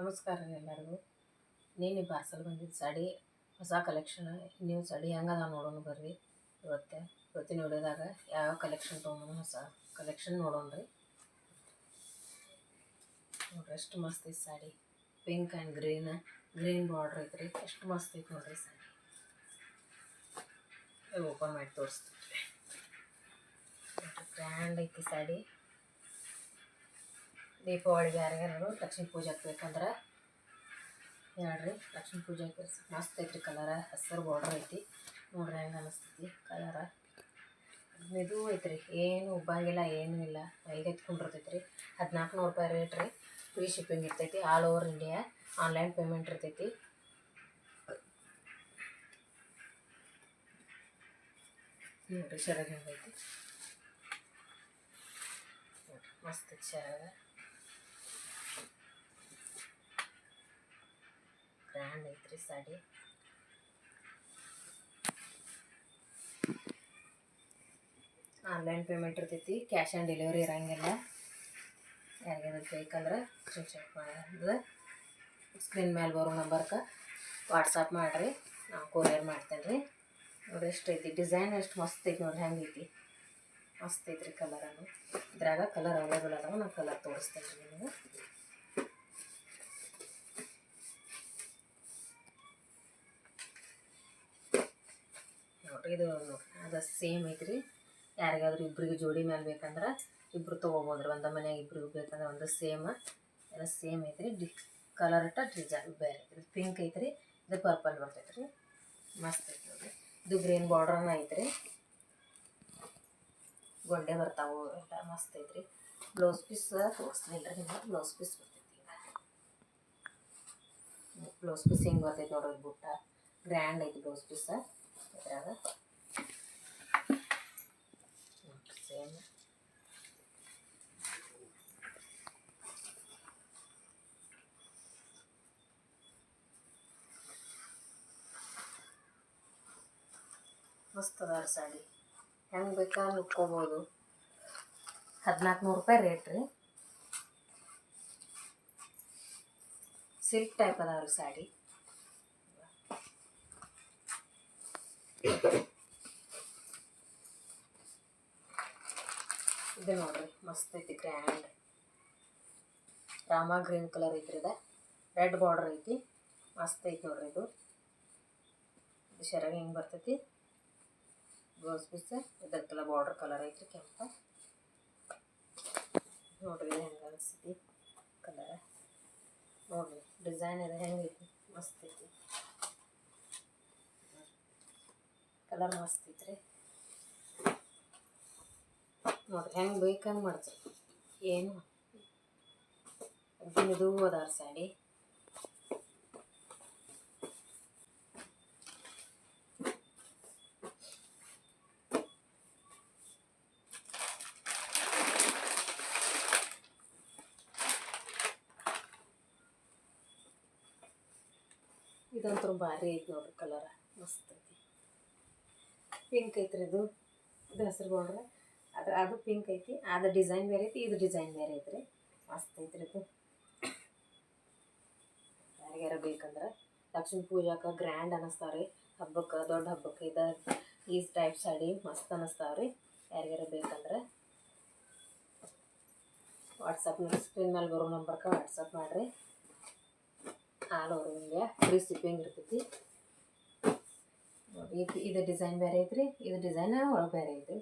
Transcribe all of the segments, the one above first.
ನಮಸ್ಕಾರ ರೀ ಎಲ್ಲರಿಗೂ. ನೀನು ಪಾರ್ಸಲ್ ಬಂದಿದ್ದು ಸಾಡಿ, ಹೊಸ ಕಲೆಕ್ಷನ್ ನೀವು ಸಾಡಿ ಹೆಂಗದ ನೋಡೋಣ ಬರ್ರಿ. ಇವತ್ತೆ ಇವತ್ತಿನ ವಿಡಿಯೋದಾಗ ಯಾವ ಕಲೆಕ್ಷನ್ ತೊಗೊಂಡು ಹೊಸ ಕಲೆಕ್ಷನ್ ನೋಡೋಣ ರೀ. ನೋಡ್ರಿ ಎಷ್ಟು ಮಸ್ತ್ ಐತಿ sari. Pink and green green border ಐತ್ರಿ ಎಷ್ಟು ಮಸ್ತ್ ಐತಿ ನೋಡ್ರಿ ಸಾಡಿ. ಓಪನ್ ಮಾಡಿ ತೋರಿಸ್ತೀವಿ ಗ್ರ್ಯಾಂಡ್ ಐತಿ ಸಾಡಿ. ದೀಪಾವಳಿಗೆ ಯಾರ್ಯಾರು ಲಕ್ಷ್ಮೀ ಪೂಜೆಗೆ ಬೇಕಂದ್ರೆ ಹೇಳ್ರಿ. ಲಕ್ಷ್ಮೀ ಪೂಜೆಗೆ ಮಸ್ತ್ ಐತ್ರಿ ಕಲರ ಹಸಿರು ಬಾರ್ಡ್ರ್ ಐತಿ. ನೋಡ್ರಿ ಹೆಂಗೆ ಅನಿಸ್ತೈತಿ ಕಲರ ಮೆದು ಐತ್ರಿ, ಏನು ಉಬ್ಬಾಗಿಲ್ಲ, ಏನೂ ಇಲ್ಲ. ಮೈಗೆ ಎತ್ಕೊಂಡಿರ್ತೈತಿ ರೀ ಹದಿನಾಲ್ಕು ನೂರು ರೂಪಾಯಿ ರೇಟ್ ರೀ. ಫ್ರೀ ಶಿಪ್ಪಿಂಗ್ ಇರ್ತೈತಿ all over India online payment ಇರ್ತೈತಿ. ನೋಡ್ರಿ ಶರಗ ಹೆಂಗೈತಿ. ಮಸ್ತ್ ಶರಗ ಗ್ರ್ಯಾಂಡ್ ಐತ್ರಿ ಸಾಡಿ ಆನ್ಲೈನ್ ಪೇಮೆಂಟ್ ಇರ್ತೈತಿ ಕ್ಯಾಶ್ ಆನ್ ಡೆಲಿವರಿ ಇರಂಗಿಲ್ಲ. ಯಾರಿಗಾದ್ರು ಬೇಕಂದ್ರೆ ಸ್ಕ್ರೀನ್ಶಾಟ್ ಮಾಡಿದ್ರೆ ಸ್ಕ್ರೀನ್ ಮೇಲೆ ಬರೋ ನಂಬರ್ಗೆ ವಾಟ್ಸಪ್ ಮಾಡಿರಿ, ನಾವು ಕೊರಿಯರ್ ಮಾಡ್ತೇನೆ ರೀ ನೋಡಿ ಎಷ್ಟು ಐತಿ ಡಿಸೈನ್ ಎಷ್ಟು ಮಸ್ತ್ ಐತಿ ನೋಡಿ ಹೆಂಗೈತಿ ಮಸ್ತ್ ಐತ್ರಿ ಕಲರನ್ನು ಇದ್ರಾಗ ಕಲರ್ ಅವೈಲೇಬಲ್ ಅದಾವ ನಾನು ಕಲರ್ ತೋರಿಸ್ತೇನೆ ರೀ ನಿಮಗೆ. ಇದು ಅದು ಸೇಮ್ ಐತ್ರಿ. ಯಾರಿಗಾದ್ರೂ ಇಬ್ರಿಗೆ ಜೋಡಿ ಮೇಲೆ ಬೇಕಂದ್ರೆ ಇಬ್ರು ತೊಗೋಬೋದು ಒಂದು ಮನೆಯಾಗ ಇಬ್ರಿಗೆ ಬೇಕಂದ್ರೆ ಒಂದು ಸೇಮ್ ಎಲ್ಲ ಸೇಮ್ ಐತ್ರಿ. ಡಿ ಕಲರ್ ಇಟ್ಟ ಡಿಸೈನ್ ಬೇರೆ ಐತ್ರಿ. ಪಿಂಕ್ ಐತ್ರಿ. ಇದು ಪರ್ಪಲ್ ಬರ್ತೈತೆ ರೀ ಮಸ್ತ್ ಐತಿ ನೋಡ್ರಿ. ಇದು ಗ್ರೀನ್ ಬಾರ್ಡ್ರನ ಐತ್ರಿ. ಗೊಂಡೆ ಬರ್ತಾವು. ಎಲ್ಲ ಮಸ್ತ್ ಐತ್ರಿ. ಬ್ಲೌಸ್ ಪೀಸ್ ತೋರಿಸ್ಲಿಲ್ಲ ರೀ ನಿಮ್ಗೆ. ಬ್ಲೌಸ್ ಪೀಸ್ ಬರ್ತೈತಿ ಬ್ಲೌಸ್ ಪೀಸ್ ಹಿಂಗೆ ಬರ್ತೈತಿ ನೋಡ್ರಿ. ಬುಟ್ಟ. ಗ್ರ್ಯಾಂಡ್ ಐತಿ ಬ್ಲೌಸ್ ಪೀಸ್ ಇದ್ರಾಗ. ಸೇಮ್ ಮಸ್ತ್ ಅದಾರ ಸಾಡಿ. ಹೆಂಗೆ ಬೇಕಾ ಉಟ್ಕೋಬೋದು. ಹದಿನಾಲ್ಕು ನೂರು ರೂಪಾಯಿ ರೇಟ್ ರೀ. ಸಿಲ್ಕ್ ಟೈಪ್ ಅದಾವ ರೀ ಸಾಡಿ. ಇದು ನೋಡ್ರಿ, ಮಸ್ತ್ ಐತಿ ಗ್ರ್ಯಾಂಡ್ ರಾಮ ಗ್ರೀನ್ ಕಲರ್ ಐತ್ರಿ ಇದು. ರೆಡ್ ಬಾರ್ಡರ್ ಐತಿ. ಮಸ್ತ್ ಐತಿ ನೋಡ್ರಿ ಇದು. ಶರಗ ಹಿಂಗೆ ಬರ್ತೈತಿ? ಬ್ಲೌಸ್ ಪೀಸ್ ಇದಕ್ಕೆಲ್ಲ ಬಾರ್ಡರ್ ಕಲರ್ ಐತ್ರಿ, ಕೆಂಪ. ನೋಡ್ರಿ ಹೆಂಗೆ ಅನಿಸ್ತೈತಿ ಕಲರ್ ನೋಡ್ರಿ ಡಿಸೈನ್ ಇದು ಹೆಂಗೈತಿ ಮಸ್ತ್ ಐತಿ. ಕಲರ್ ಮಸ್ತ್ ಐತ್ರಿ. ನೋಡ್ರಿ ಹೆಂಗೆ ಬೇಕಂಗೆ ಮಾಡ್ತೀರಿ. ಏನು? ಇದು ಹೋದಾರ ಸಾಡಿ. ಇದಂತೂ ಭಾರಿ ಐತಿ ನೋಡ್ರಿ ಕಲರ ಮಸ್ತ್ ಐತಿ. ಪಿಂಕ್ ಐತ್ರಿ ಇದು. ಹಸಿರು ಬಾರ್ಡ್ರ್ ಅದು ಅದು ಪಿಂಕ್ ಐತಿ. ಅದು ಡಿಸೈನ್ ಬೇರೆ ಐತಿ, ಇದು ಡಿಸೈನ್ ಬೇರೆ ಐತ್ರಿ. ಮಸ್ತ್ ಐತ್ರಿ ಇದು ಯಾರಿಗಾರ ಬೇಕಂದ್ರೆ ಲಕ್ಷ್ಮೀ ಪೂಜಾಕ ಗ್ರ್ಯಾಂಡ್ ಅನ್ನಿಸ್ತಾವ ರೀ ಹಬ್ಬಕ್ಕೆ, ದೊಡ್ಡ ಹಬ್ಬಕ್ಕೆ ಇದು ಈ ಟೈಪ್ ಸಾಡಿ ಮಸ್ತ್ ಅನ್ನಿಸ್ತಾವ ರೀ ಯಾರಿಗಾರ ಬೇಕಂದ್ರೆ ವಾಟ್ಸಪ್ ಸ್ಕ್ರೀನ್ ಮೇಲೆ ಬರೋ ನಂಬರ್ಗೆ ವಾಟ್ಸಪ್ ಮಾಡಿರಿ. All over India free shipping ಇರ್ತೈತಿ. ಇದು ಡಿಸೈನ್ ಬೇರೆ ಐತ್ರಿ. ಇದು ಡಿಸೈನ್ ಒಳಗೆ ಬೇರೆ ಐತ್ರಿ.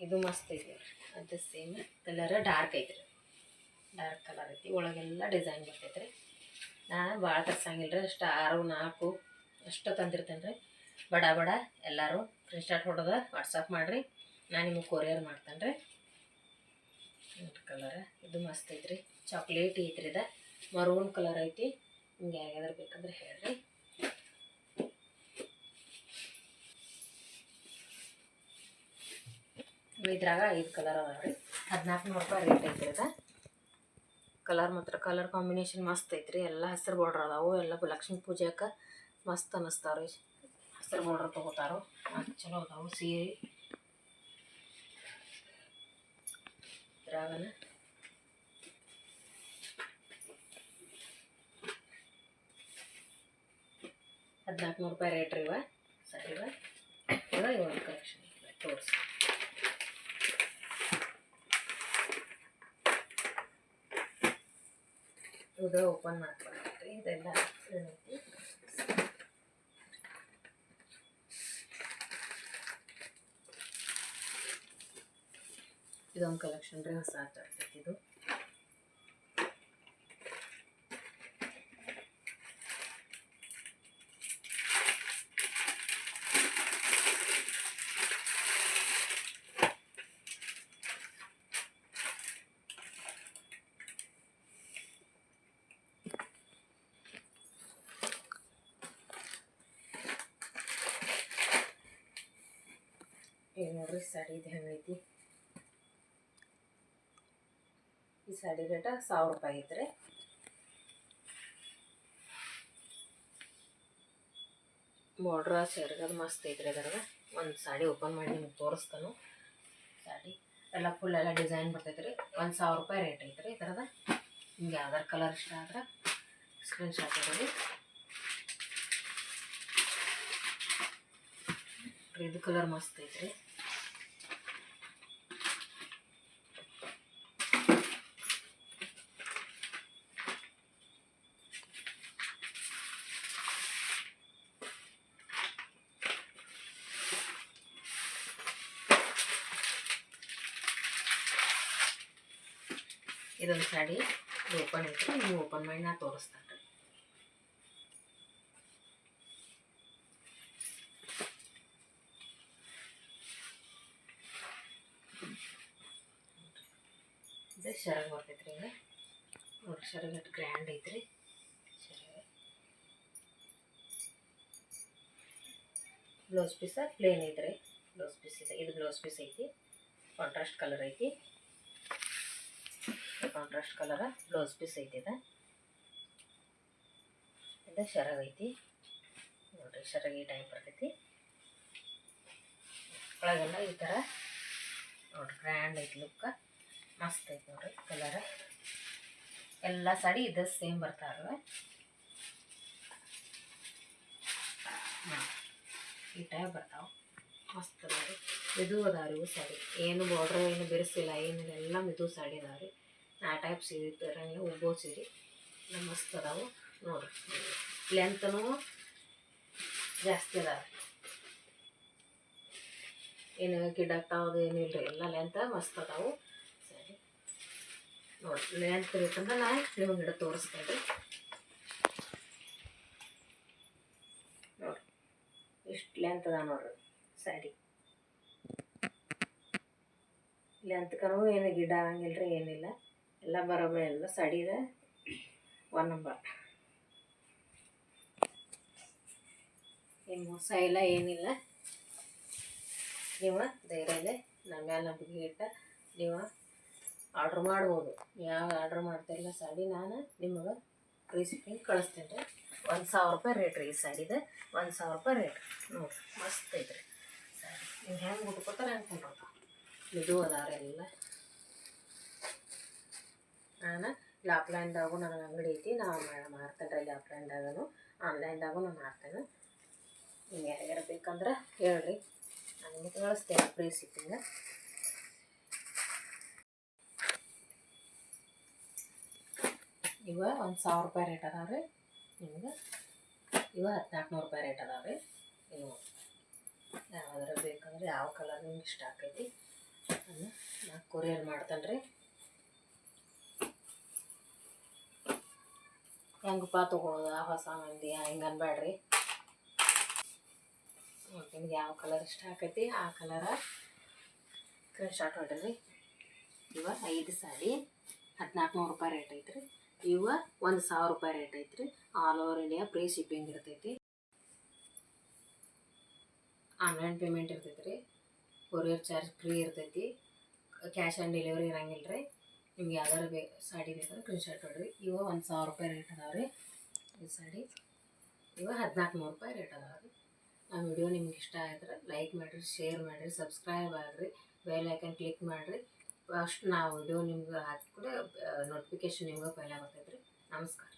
ಇದು ಮಸ್ತ್ ಐತಿ ಅದು ಸೇಮ್ ಕಲರ್ ಡಾರ್ಕ್ ಐತ್ರಿ ಡಾರ್ಕ್ ಕಲರ್ ಐತಿ. ಒಳಗೆಲ್ಲ ಡಿಸೈನ್ ಬರ್ತೈತೆ ರೀ. ನಾನು ಭಾಳ ತರ್ಸಂಗಿಲ್ಲ ರೀ. ಅಷ್ಟು ಆರು, ನಾಲ್ಕು, ಅಷ್ಟು ತಂದಿರ್ತೇನೆ ರೀ. ಬಡ ಬಡ ಎಲ್ಲರೂ ಸ್ಕ್ರೀನ್ಶಾಟ್ ಹೊಡೆದ ವಾಟ್ಸಪ್ ಮಾಡಿರಿ. ನಾನು ನಿಮಗೆ ಕೊರಿಯರ್ ಮಾಡ್ತೇನೆ ರೀ. ಕಲರ್ ಇದು ಮಸ್ತ್ ಐತ್ರಿ ಚಾಕ್ಲೇಟ್ ಐತ್ರಿ ಇದು. ಮರೂನ್ ಕಲರ್ ಐತಿ. ನಿಮ್ಗೆ ಯಾವ್ಯಾವ್ದು ಬೇಕಂದ್ರೆ ಹೇಳ್ರಿ. ಇದ್ರಾಗ ಐದು ಕಲರ್ ಅವ ನೋಡಿ ಹದಿನಾಲ್ಕುನೂರು ರೂಪಾಯಿ ರೇಟ್ ಐತ್ರಿ ಅದ. ಕಲರ್ ಮಾತ್ರ ಕಲರ್ ಕಾಂಬಿನೇಷನ್ ಮಸ್ತ್ ಐತ್ರಿ. ಎಲ್ಲ ಹಸಿರು ಬಾರ್ಡ್ರ್ ಅದಾವು. ಎಲ್ಲ ಲಕ್ಷ್ಮೀ ಪೂಜೆಗೆ ಮಸ್ತ್ ಅನ್ನಿಸ್ತಾವ್ರಿ ಹಸಿರು ಬಾರ್ಡ್ರ್ ತೊಗೋತಾರೋ. ಚಲೋ ಅದಾವು ಸೀರೆ. ಇದ್ರಾಗನ. ಹದಿನಾಲ್ಕುನೂರು ರೂಪಾಯಿ ರೇಟ್ ರೀ ಇವ. ಸರಿ ಇವ. ಇವ ಕಲೆಕ್ಷನ್ ತೋರಿಸಿ. ಇದು ಓಪನ್ ಮಾಡ್ಕೊಂಡ್ರಿ ಇದೆಲ್ಲ ಏನೈತಿ ಇದೊಂದು ಕಲೆಕ್ಷನ್ ರೀ ಹೊಸ ಇದು ಈಗ ನೋಡ್ರಿ ಸಾಡಿ ಇದು, ಹೆಂಗೈತಿ? ಈ ಸಾಡಿ ರೇಟ ಸಾವಿರ ರೂಪಾಯಿ ಐತ್ರಿ ಬಾರ್ಡ್ರ ಸೆರ್ಗದು ಮಸ್ತ್ ಐತ್ರಿ ಅದ್ರಾಗ. ಒಂದು ಸಾಡಿ ಓಪನ್ ಮಾಡಿ ನಿಮ್ಗೆ ತೋರಿಸ್ತಾನು. ಸಾಡಿ ಎಲ್ಲ ಫುಲ್ ಎಲ್ಲ ಡಿಸೈನ್ ಬರ್ತೈತ್ರಿ ಒಂದು ಸಾವಿರ ರೂಪಾಯಿ ರೇಟ್ ಐತ್ರಿ ಇದ್ರದ ನಿಮ್ಗೆ ಯಾವ್ದಾರು ಕಲರ್ ಇಷ್ಟ ಆದ್ರೆ ಸ್ಕ್ರೀನ್ ಶಾಟ್ ಇರೋದು ಇದು ಕಲರ್ ಮಸ್ತ್ ಐತ್ರಿ ಇದೊಂದು ಸಾಡಿ ಓಪನ್ ಐತ್ರಿ ನೀವು ಓಪನ್ ಮಾಡಿ ನಾ ತೋರಿಸ್ತಾನೆ. ಇದು ಶರಗ್ ಬರ್ತೈತ್ರಿ ಈಗ ನೋಡಿ ಶರಗ್ ಇಟ್ಟು ಗ್ರ್ಯಾಂಡ್ ಐತ್ರಿ. ಶರಗ್. ಬ್ಲೌಸ್ ಪೀಸ ಪ್ಲೇನ್ ಐತ್ರಿ. ಬ್ಲೌಸ್ ಪೀಸ್ ಇದೆ. ಇದು ಬ್ಲೌಸ್ ಪೀಸ್ ಐತಿ. ಕಾಂಟ್ರಾಸ್ಟ್ ಕಲರ್ ಐತಿ. ಕಾಂಟ್ರಾಸ್ಟ್ ಕಲರ್, ಬ್ಲೌಸ್ ಪೀಸ್ ಐತಿ ಇದು ಐತಿ. ನೋಡ್ರಿ, ಶರಗ್ ಈ ಟೈಪ್ ಬರ್ತೈತಿ. ಒಳಗೆಲ್ಲ ಈ ಥರ ನೋಡ್ರಿ ಗ್ರ್ಯಾಂಡ್ ಐತಿ ಲುಕ್ಕ ಮಸ್ತ್ ಐತಿ ನೋಡ್ರಿ ಕಲರ. ಎಲ್ಲ ಸಾಡಿ ಇದು ಸೇಮ್ ಬರ್ತಾವೆ ಈ ಟೈಪ್ ಬರ್ತಾವೆ. ಮಸ್ತ್ ಅದಾವ ರೀ ಮೆದು ಅದಾವ ಇವು ಸಾಡಿ ಏನು ಬಾರ್ಡ್ರ್ ಏನು ಬಿರಿಸಿಲ್ಲ, ಏನಿಲ್ಲ, ಎಲ್ಲ ಮೆದು ಸಾಡಿ ಅದಾವೆ ಆ ಟೈಪ್ ಸೀರೆ ತರಂಗೆ ಉಬ್ಬೋ ಸೀರೆ. ಮಸ್ತ್ ಅದಾವು. ನೋಡ್ರಿ ಲೆಂತನೂ ಜಾಸ್ತಿ ಅದಾವೆ. ಏನು ಗಿಡಕ್ತಾವದು ಏನಿಲ್ಲ ರೀ ಎಲ್ಲ ಲೆಂತ್ ಮಸ್ತ್ ಅದಾವು. ಸರಿ. ನೋಡಿ ಲೆಂತ್ ಬೇಕಂದ್ರೆ ನಾ ನಿಮ್ಮ ಗಿಡ ತೋರಿಸ್ತೇನೆ ರೀ ನೋಡ್ರಿ ಇಷ್ಟು ಲೆಂತ್ ಅದ ನೋಡ್ರಿ. ಸ್ಯಾರಿ ಲೆಂತ್ಕನೂ ಏನು ಗಿಡ ಆಗಂಗಿಲ್ಲ ಏನಿಲ್ಲ. ಎಲ್ಲ ಬರೋಬ್ಬರಿ ಎಲ್ಲ ಸಡಿದ. ಒನ್ ನಂಬರ್ ಏನು ಮೋಸ ಇಲ್ಲ, ಏನಿಲ್ಲ. ನೀವು ಧೈರ್ಯಲೆ ನಮ್ಮ ನಂಬಿಕೆ ಇಟ್ಟ ನೀವು ಆರ್ಡ್ರ್ ಮಾಡ್ಬೋದು. ಯಾವ ಆರ್ಡ್ರ್ ಮಾಡ್ತಾಯಿಲ್ಲ ಸಾಡಿ ನಾನು ನಿಮಗೆ ಫ್ರೀ ಶಿಪ್ಪಿಂಗ್ ಕಳಿಸ್ತೇನೆ ರೀ ಒಂದು ಸಾವಿರ ರೂಪಾಯಿ ರೇಟ್ ರೀ ಈ ಸಾಡಿದ. ಒಂದು ಸಾವಿರ ರೂಪಾಯಿ ರೇಟ್ ನೋಡಿರಿ ಮಸ್ತ್ ಐತ್ರಿ. ಸಾಡಿ ನೀವು ಹೆಂಗೆ ಉಟ್ಕೋತಾರೆ ಹೆಂಗೆ ಕೊಂಡ್ರಪ್ಪ ಇದು ಅದಾರ ಎಲ್ಲ. ನಾನು ಲಾಪ್ಲೈನ್ದಾಗು ನನ್ನ ಅಂಗಡಿ ಐತಿ ನಾವು ಮಾರ್ತೇನೆ ರೀ ಲಾಪ್ಲ್ಯಾಂಡಾಗನು ಆನ್ಲೈನ್ದಾಗೂ ನಾನು ಮಾರ್ತೇನೆ ನಿಮ್ಗೆ ಯಾರ್ಯಾರು ಬೇಕಂದ್ರೆ ಹೇಳ್ರಿ ನಾನು ನಿಮಗೆ ಕಳಿಸ್ತೇನೆ ಫ್ರೀ ಶಿಪ್ಪಿಂಗ್ ಇವ ಒಂದು ಸಾವಿರ ರೂಪಾಯಿ ರೇಟ್ ಅದಾವ ರೀ ನಿಮ್ಗೆ ಇವ ಹದಿನಾಲ್ಕು ನೂರು ರೂಪಾಯಿ ರೇಟ್ ಅದಾವ ರೀ ನೀವು ಯಾವ್ದಾರ ಬೇಕಂದ್ರೆ ಯಾವ ಕಲರ್ ನಿಮ್ಗೆ ಇಷ್ಟ ಆಕೈತಿ ನಾನು ನಾ ಕೊರಿಯರ್ ಮಾಡ್ತೇನೆ ರೀ ಹೆಂಗಪ್ಪ ತೊಗೊಳೋದು ಹೊಸ ಮಂದಿ ಹಿಂಗೆ ಅನ್ಬೇಡ್ರಿ ನಿಮ್ಗೆ ಯಾವ ಕಲರ್ ಇಷ್ಟ ಆಕೈತಿ, ಆ ಕಲರ ಸ್ಕ್ರೀನ್ ಶಾಟ್ ಹೊಡ್ರಿ. ಇವ ಐದು ಸಾರಿ ಹದಿನಾಲ್ಕು ನೂರು ರೂಪಾಯಿ ರೇಟ್ ಐತ್ರಿ. ಇವ ಒಂದು ಸಾವಿರ ರೂಪಾಯಿ ರೇಟ್ ಐತ್ರಿ. All over India free shipping ಇರ್ತೈತಿ. ಆನ್ಲೈನ್ ಪೇಮೆಂಟ್ ಇರ್ತೈತಿ ರೀ ಕೊರಿಯರ್ ಚಾರ್ಜ್ ಫ್ರೀ ಇರ್ತೈತಿ. ಕ್ಯಾಶ್ ಆನ್ ಡೆಲಿವರಿ ಇರಂಗಿಲ್ಲ ರೀ ನಿಮ್ಗೆ ಯಾವ್ದಾರು ಬೇ, ಸಾಡಿ ಬೇಕಾದ್ರೆ ಸ್ಕ್ರೀನ್ ಶಾಟ್ ಹೊಡ್ರಿ. ಇವ ಒಂದು ಸಾವಿರ ರೂಪಾಯಿ ರೇಟ್ ಅದಾವೆ ರೀ. ಈ ಸಾಡಿ. ಇವ ಹದಿನಾಲ್ಕು ನೂರು ರೂಪಾಯಿ ರೇಟ್ ಅದಾವೆ ರೀ. ಆ ವಿಡಿಯೋ ನಿಮ್ಗೆ ಇಷ್ಟ ಆಯ್ತು ಲೈಕ್ ಮಾಡಿರಿ ಶೇರ್ ಮಾಡಿರಿ ಸಬ್ಸ್ಕ್ರೈಬ್ ಆಗಿರಿ. ಬೆಲ್ ಐಕನ್ ಕ್ಲಿಕ್ ಮಾಡಿರಿ. ಫಸ್ಟ್ ನಾವು ವಿಡಿಯೋ ನಿಮ್ಗೆ ಹಾಕಿ ಕೂಡ ನೋಟಿಫಿಕೇಶನ್ ನಿಮ್ಗೆ ಪೈಲ ರೀ ನಮಸ್ಕಾರ.